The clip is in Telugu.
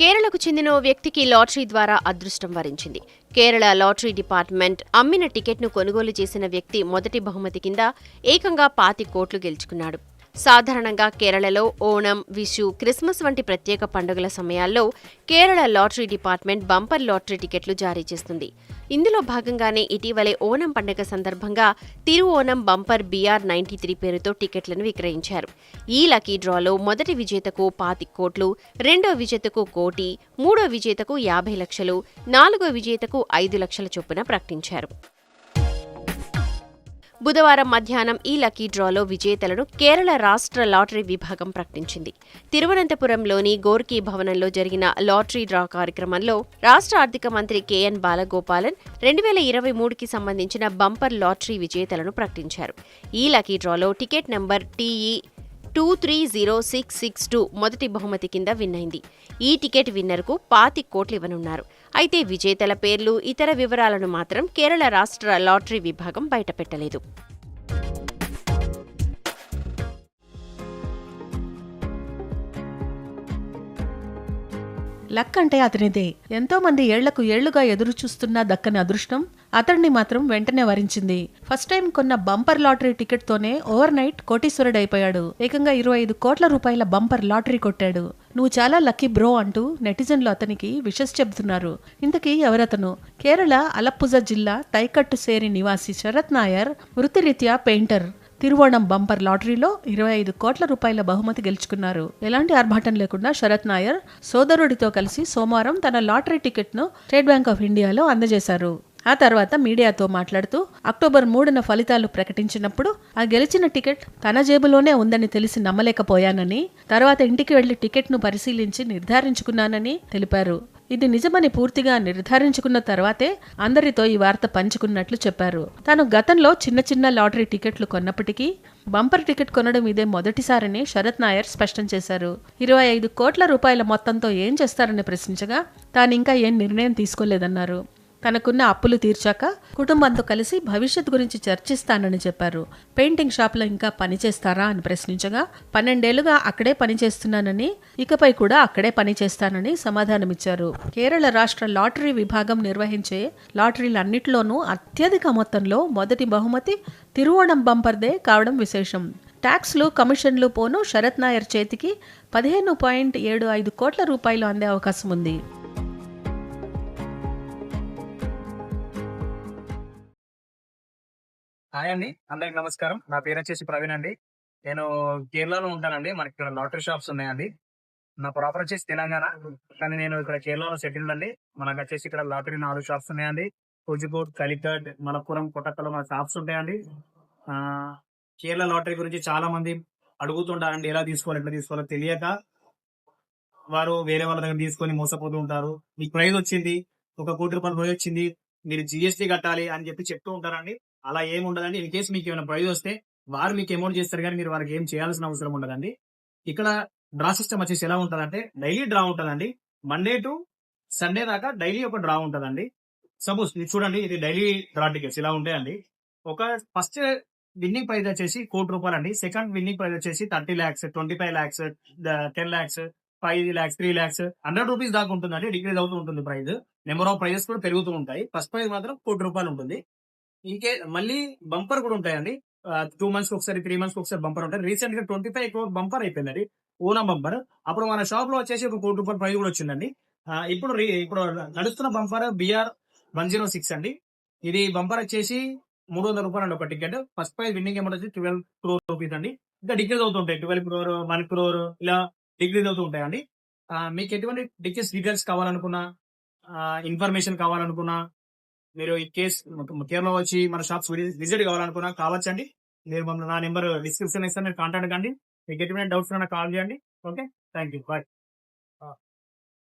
కేరళకు చెందిన ఓ వ్యక్తికి లాటరీ ద్వారా అదృష్టం వరించింది. కేరళ లాటరీ డిపార్ట్మెంట్ అమ్మిన టికెట్ను కొనుగోలు చేసిన వ్యక్తి మొదటి బహుమతి కింద ఏకంగా పాతి కోట్లు గెలుచుకున్నాడు. సాధారణంగా కేరళలో ఓణం విషు క్రిస్మస్ వంటి ప్రత్యేక పండుగల సమయాల్లో Kerala lottery department bumper lottery టికెట్లు జారీ చేస్తుంది. ఇందులో భాగంగానే ఇటీవలే ఓణం పండుగ సందర్భంగా తిరు బంపర్ బీఆర్ నైన్టీ త్రీ పేరుతో టికెట్లను విక్రయించారు. ఈ లకీ డ్రాలో మొదటి విజేతకు పాతి కోట్లు రెండో విజేతకు కోటి మూడో విజేతకు యాభై లక్షలు నాలుగో విజేతకు ఐదు లక్షల చొప్పున ప్రకటించారు. బుధవారం మధ్యాహ్నం ఈ లక్కీ డ్రాలో విజేతలను కేరళ రాష్ట్ర లాటరీ విభాగం ప్రకటించింది. తిరువనంతపురంలోని గోర్కీ భవనంలో జరిగిన లాటరీ డ్రా కార్యక్రమంలో రాష్ట్ర ఆర్థిక మంత్రి కెఎన్ బాలగోపాలన్ రెండు వేల ఇరవై మూడుకి సంబంధించిన బంపర్ లాటరీ విజేతలను ప్రకటించారు. ఈ లక్కీ డ్రాలో ticket number TE two three zero six six two మొదటి బహుమతి కింద విన్ అయింది. ఈ టికెట్ విన్నర్కు పాతి కోట్లు ఇవ్వనున్నారు. అయితే విజేతల పేర్లు ఇతర వివరాలను మాత్రం కేరళ రాష్ట్ర లాటరీ విభాగం బయటపెట్టలేదు. లక్ అంటే అతనిదే. ఎంతో మంది ఏళ్ళకు ఏళ్ళుగా ఎదురుచూస్తున్న దక్కని అదృష్టం అతన్ని మాత్రం వెంటనే వరించింది. ఫస్ట్ టైం కొన్న బంపర్ లాటరీ టికెట్ తోనే ఓవర్ నైట్ కోటీశ్వరుడైపోయాడు. ఏకంగా ఇరవై ఐదు కోట్ల రూపాయల బంపర్ లాటరీ కొట్టాడు. నువ్వు చాలా లక్కీ బ్రో అంటూ నెటిజన్లు అతనికి విషస్ చెబుతున్నారు. ఇంతకీ ఎవరతను? కేరళ అలప్పుజ జిల్లా తైకట్టు సేరి నివాసి శరత్ నాయర్ వృత్తిరీత్యా పెయింటర్. తిరువోణం బంపర్ లాటరీలో ఇరవై ఐదు కోట్ల రూపాయల బహుమతి గెలుచుకున్నారు. ఎలాంటి ఆర్భాటం లేకుండా శరత్ నాయర్ సోదరుడితో కలిసి సోమవారం తన లాటరీ టికెట్ను స్టేట్ బ్యాంక్ ఆఫ్ ఇండియాలో అందజేశారు. ఆ తర్వాత మీడియాతో మాట్లాడుతూ అక్టోబర్ మూడున ఫలితాలు ప్రకటించినప్పుడు ఆ గెలిచిన టికెట్ తన జేబులోనే ఉందని తెలిసి నమ్మలేకపోయానని తర్వాత ఇంటికి వెళ్ళి టికెట్ను పరిశీలించి నిర్ధారించుకున్నానని తెలిపారు. ఇది నిజమని పూర్తిగా నిర్ధారించుకున్న తర్వాతే అందరితో ఈ వార్త పంచుకున్నట్లు చెప్పారు. తాను గతంలో చిన్న చిన్న లాటరీ టికెట్లు కొన్నప్పటికీ బంపర్ టికెట్ కొనడం ఇదే మొదటిసారని శరత్ నాయర్ స్పష్టం చేశారు. ఇరవై ఐదు కోట్ల రూపాయల మొత్తంతో ఏం చేస్తారని ప్రశ్నించగా తాను ఇంకా ఏం నిర్ణయం తీసుకోలేదన్నారు. తనకున్న అప్పులు తీర్చాక కుటుంబంతో కలిసి భవిష్యత్ గురించి చర్చిస్తానని చెప్పారు. పెయింటింగ్ షాప్లో ఇంకా పనిచేస్తారా అని ప్రశ్నించగా పన్నెండేళ్ళుగా అక్కడే పనిచేస్తున్నానని ఇకపై కూడా అక్కడే పనిచేస్తానని సమాధానమిచ్చారు. కేరళ రాష్ట్ర లాటరీ విభాగం నిర్వహించే లాటరీలన్నిటిలోనూ అత్యధిక మొత్తంలో మొదటి బహుమతి తిరువోణం బంపర్దే కావడం విశేషం. ట్యాక్స్లు కమిషన్లు పోను శరత్ నాయర్ చేతికి పదిహేను పాయింట్ ఏడు ఐదు కోట్ల రూపాయలు అందే అవకాశం ఉంది హాయ్ అండి అందరికి నమస్కారం. నా పేరు వచ్చేసి ప్రవీణ్ అండి. నేను కేరళలో ఉంటానండి. మనకి ఇక్కడ లాటరీ షాప్స్ ఉన్నాయండి. నా ప్రాపర్ వచ్చేసి తెలంగాణ. కానీ నేను ఇక్కడ కేరళలో సెటిల్డ్ అండి. మనకు వచ్చేసి ఇక్కడ లాటరీ నాలుగు షాప్స్ ఉన్నాయండి. కోజికోట్ కలికట్ మలప్పురం కొట్టకలో మన షాప్స్ ఉంటాయండి. ఆ, కేరళ లాటరీ గురించి చాలా మంది అడుగుతుంటారండి ఎలా తీసుకోవాలి ఎట్లా తీసుకోవాలో తెలియక వారు వేరే వాళ్ళ దగ్గర తీసుకొని మోసపోతూ ఉంటారు. మీకు ప్రైజ్ వచ్చింది ఒక కోటి రూపాయలు ప్రైజ్ వచ్చింది మీరు జిఎస్టీ కట్టాలి అని చెప్పి చెప్తూ ఉంటారండి. అలా ఏమి ఉండదండి. ఇన్ కేసు మీకు ఏమైనా ప్రైజ్ వస్తే వారు మీకు అమౌంట్ చేస్తారు కానీ మీరు వారికి ఏం చేయాల్సిన అవసరం ఉండదండి. ఇక్కడ డ్రా సిస్టమ్ వచ్చేసి ఎలా ఉంటుందంటే డైలీ డ్రా ఉంటుందండి. మండే టు సండే దాకా డైలీ ఒక డ్రా ఉంటుందండి. సపోజ్ ఇది చూడండి ఇది డైలీ డ్రా టికెట్స్ ఇలా ఉంటాయండి. ఒక ఫస్ట్ విన్నింగ్ ప్రైజ్ వచ్చేసి కోటి రూపాయలు అండి సెకండ్ విన్నింగ్ ప్రైజ్ వచ్చేసి thirty lakhs twenty five lakhs ten lakhs five lakhs three lakhs hundred rupees దాకా ఉంటుందండి. డిగ్రీస్ అవుతూ ఉంటుంది ప్రైజ్. నెంబర్ ఆఫ్ ప్రైజెస్ కూడా పెరుగుతూ ఉంటాయి. ఫస్ట్ ప్రైజ్ మాత్రం కోటి రూపాయలు ఉంటుంది. ఇంకే మళ్ళీ బంపర్ కూడా ఉంటాయండి. టూ మంత్స్ ఒకసారి త్రీ మంత్స్ ఒకసారి బంపర్ ఉంటాయి. రీసెంట్గా ట్వంటీ ఫైవ్ క్రోర్ బంపర్ అయిపోయిందండి. ఓనా బంపర్. అప్పుడు మన షాప్లో వచ్చేసి ఒక కోటి రూపాయల ప్రైజ్ కూడా వచ్చిందండి. ఇప్పుడు రీ- ఇప్పుడు నడుస్తున్న bumper BR one zero six అండి. ఇది బంపర్ వచ్చేసి మూడు వందల రూపాయలు అండి ఒక ticket first prize winning amount వచ్చి ట్వెల్వ్ క్రోర్ రూపీస్ అండి. ఇంకా డిక్రీజ్ అవుతుంటాయి. ట్వెల్వ్ క్రోర్ వన్ క్రోర్ ఇలా డిక్రీజ్ అవుతూ ఉంటాయండి. మీకు ఎటువంటి టికెట్స్ డీటెయిల్స్ కావాలనుకున్నా ఇన్ఫర్మేషన్ కావాలనుకున్నా మీరు ఈ కేస్ కేరళలో వచ్చి మన షాప్స్ విజిట్ కావాలనుకున్నా కావచ్చండి. మీరు మమ్మల్ని నా నెంబర్ డిస్క్రిప్షన్ ఇస్తాను మీరు కాంటాక్ట్ కండి. మీకు ఎటువంటి డౌట్స్ ఉన్నా కాల్ చేయండి. ఓకే? Thank you bye.